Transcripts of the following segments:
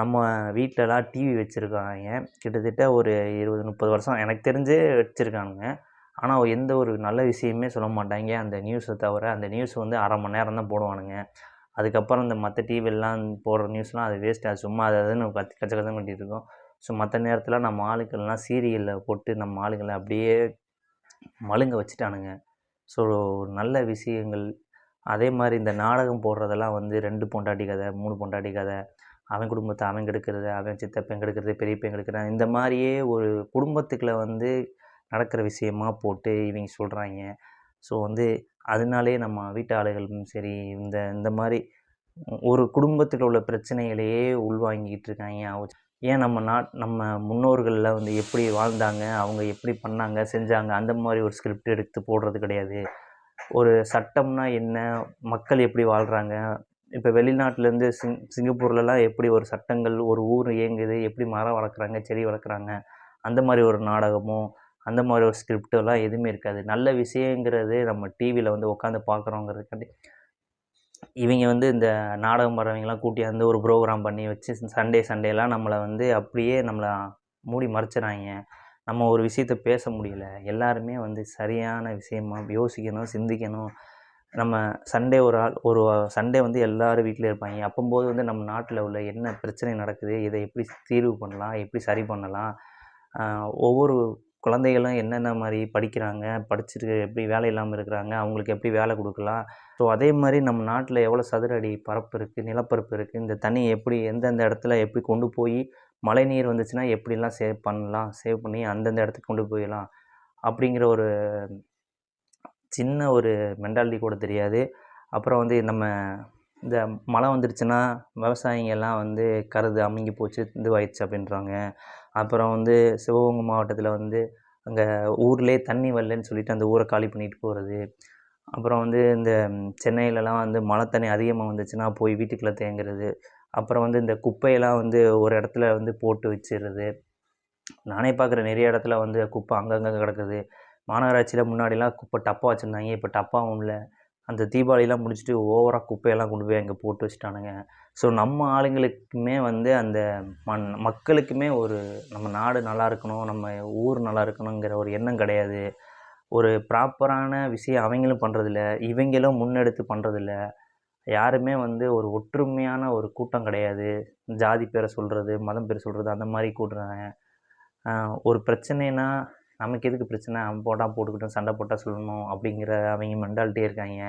நம்ம வீட்டிலலாம் டிவி வச்சுருக்காங்க கிட்டத்தட்ட ஒரு இருபது முப்பது வருஷம் எனக்கு தெரிஞ்சு வச்சுருக்கானுங்க. ஆனால் எந்த ஒரு நல்ல விஷயமே சொல்ல மாட்டாங்க. அந்த நியூஸை தவிர அந்த நியூஸ் வந்து அரை மணி நேரம் தான் போடுவானுங்க. அதுக்கப்புறம் இந்த மற்ற டிவிலாம் போடுற நியூஸ்லாம் அது வேஸ்ட்டாக அது சும்மா அது அதுன்னு கத்தி கச்ச கச்சம் பண்ணிட்டு இருக்கோம். ஸோ மற்ற நேரத்தில் நம்ம ஆளுக்கள்லாம் சீரியலில் போட்டு நம்ம ஆளுங்களை அப்படியே மழுங்க வச்சுட்டானுங்க. ஸோ நல்ல விஷயங்கள். அதே மாதிரி இந்த நாடகம் போடுறதெல்லாம் வந்து ரெண்டு பொண்டாட்டி கதை மூணு பொண்டாட்டி கதை. அவன் குடும்பத்தை அவன் கெடுக்கிறது அவன் சித்தப்பன் கெடுக்கிறது பெரியப்பன் கெடுக்கிறான். இந்த மாதிரியே ஒரு குடும்பத்துக்குள்ள வந்து நடக்கிற விஷயமாக போட்டு இவங்க சொல்கிறாங்க ஸோ வந்து அதனாலேயே நம்ம வீட்டு ஆளுகளும் சரி இந்த இந்த மாதிரி ஒரு குடும்பத்தில் உள்ள பிரச்சனைகளையே உள்வாங்கிட்டு இருக்காங்க. அவ- ஏன் நம்ம நாட் நம்ம முன்னோர்கள்லாம் வந்து எப்படி வாழ்ந்தாங்க அவங்க எப்படி பண்ணாங்க செஞ்சாங்க அந்த மாதிரி ஒரு ஸ்கிரிப்ட் எடுத்து போடுறது கிடையாது. ஒரு சட்டம்னா என்ன மக்கள் எப்படி வாழ்கிறாங்க இப்போ வெளிநாட்டிலேருந்து சிங் சிங்கப்பூர்லலாம் எப்படி ஒரு சட்டங்கள் ஒரு ஊர் இயங்குது எப்படி மரம் வளர்க்குறாங்க செடி வளர்க்குறாங்க அந்த மாதிரி ஒரு நாடகமோ அந்த மாதிரி ஒரு ஸ்கிரிப்டெல்லாம் எதுவுமே இருக்காது. நல்ல விஷயங்கிறது நம்ம டிவியில் வந்து உட்காந்து பார்க்குறோங்கிறதுக்காண்டி இவங்க வந்து இந்த நாடகம் போடுறவங்கலாம் கூட்டியாந்து ஒரு ப்ரோக்ராம் பண்ணி வச்சு சண்டே சண்டேலாம் நம்மளை வந்து அப்படியே நம்மளை மூடி மறைச்சிறாங்க. நம்ம ஒரு விஷயத்த பேச முடியல. எல்லாருமே வந்து சரியான விஷயமா யோசிக்கணும் சிந்திக்கணும். நம்ம சண்டே ஒரு ஆள் ஒரு சண்டே வந்து எல்லாரும் வீட்டில் இருப்பாங்க. அப்போம்போது வந்து நம்ம நாட்டில் உள்ள என்ன பிரச்சனை நடக்குது இதை எப்படி தீர்வு பண்ணலாம் எப்படி சரி பண்ணலாம் ஒவ்வொரு குழந்தைகளும் என்னென்ன மாதிரி படிக்கிறாங்க படிச்சுட்டு எப்படி வேலை இல்லாமல் இருக்கிறாங்க அவங்களுக்கு எப்படி வேலை கொடுக்கலாம். ஸோ அதே மாதிரி நம்ம நாட்டில் எவ்வளோ சதுர அடி பரப்பு இருக்குது நிலப்பரப்பு இருக்குது இந்த தண்ணி எப்படி எந்தெந்த இடத்துல எப்படி கொண்டு போய் மழை நீர் வந்துச்சுன்னா எப்படிலாம் சேவ் பண்ணலாம் சேவ் பண்ணி அந்தந்த இடத்துக்கு கொண்டு போயிடலாம் அப்படிங்கிற ஒரு சின்ன ஒரு மென்டாலிட்டி கூட தெரியாது. அப்புறம் வந்து நம்ம இந்த மழை வந்துருச்சுன்னா விவசாயிங்கெல்லாம் வந்து கருது அமுங்கி போச்சு இதுவாயிடுச்சு அப்படின்றாங்க. அப்புறம் வந்து சிவகங்கை மாவட்டத்தில் வந்து அங்கே ஊர்லேயே தண்ணி வரலன்னு சொல்லிட்டு அந்த ஊரை காலி பண்ணிட்டு போகிறது அப்புறம் வந்து இந்த சென்னையிலலாம் வந்து மழை தண்ணி அதிகமாக வந்துச்சுன்னா போய் வீட்டுக்குள்ளே தேங்குறது. அப்புறம் வந்து இந்த குப்பையெல்லாம் வந்து ஒரு இடத்துல வந்து போட்டு வச்சிடுறது. நானே பார்க்குற நிறைய இடத்துல வந்து குப்பை அங்கங்கே கிடக்குது. மாநகராட்சியில் முன்னாடிலாம் குப்பை டப்பா வச்சுருந்தாங்க. இப்போ டப்பாவும் இல்லை. அந்த தீபாவளிலாம் முடிச்சுட்டு ஓவராக குப்பையெல்லாம் கொண்டு போய் அங்கே போட்டு வச்சுட்டானுங்க. ஸோ நம்ம ஆளுங்களுக்குமே வந்து அந்த மண் மக்களுக்குமே ஒரு நம்ம நாடு நல்லா இருக்கணும் நம்ம ஊர் நல்லா இருக்கணுங்கிற ஒரு எண்ணம் கிடையாது. ஒரு ப்ராப்பரான விஷயம் அவங்களும் பண்ணுறதில்ல இவங்களும் முன்னெடுத்து பண்ணுறதில்ல யாருமே வந்து ஒரு ஒற்றுமையான ஒரு கூட்டம் கிடையாது. ஜாதி பேரை சொல்கிறது மதம் பேரை சொல்கிறது அந்த மாதிரி கூட்டுறாங்க ஒரு பிரச்சனைனா நமக்கு எதுக்கு பிரச்சனை? அவன் போட்டால் போட்டுக்கிட்டோம் சண்டை போட்டால் சொல்லணும் அப்படிங்கிற அவங்க மென்டாலிட்டியே இருக்காங்க.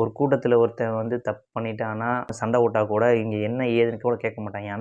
ஒரு கூட்டத்தில் ஒருத்தன் வந்து தப்பு பண்ணிட்டான்னா சண்டை போட்டால் கூட இங்கே என்ன ஏதுன்னு கூட கேட்க மாட்டாங்க. ஆனால்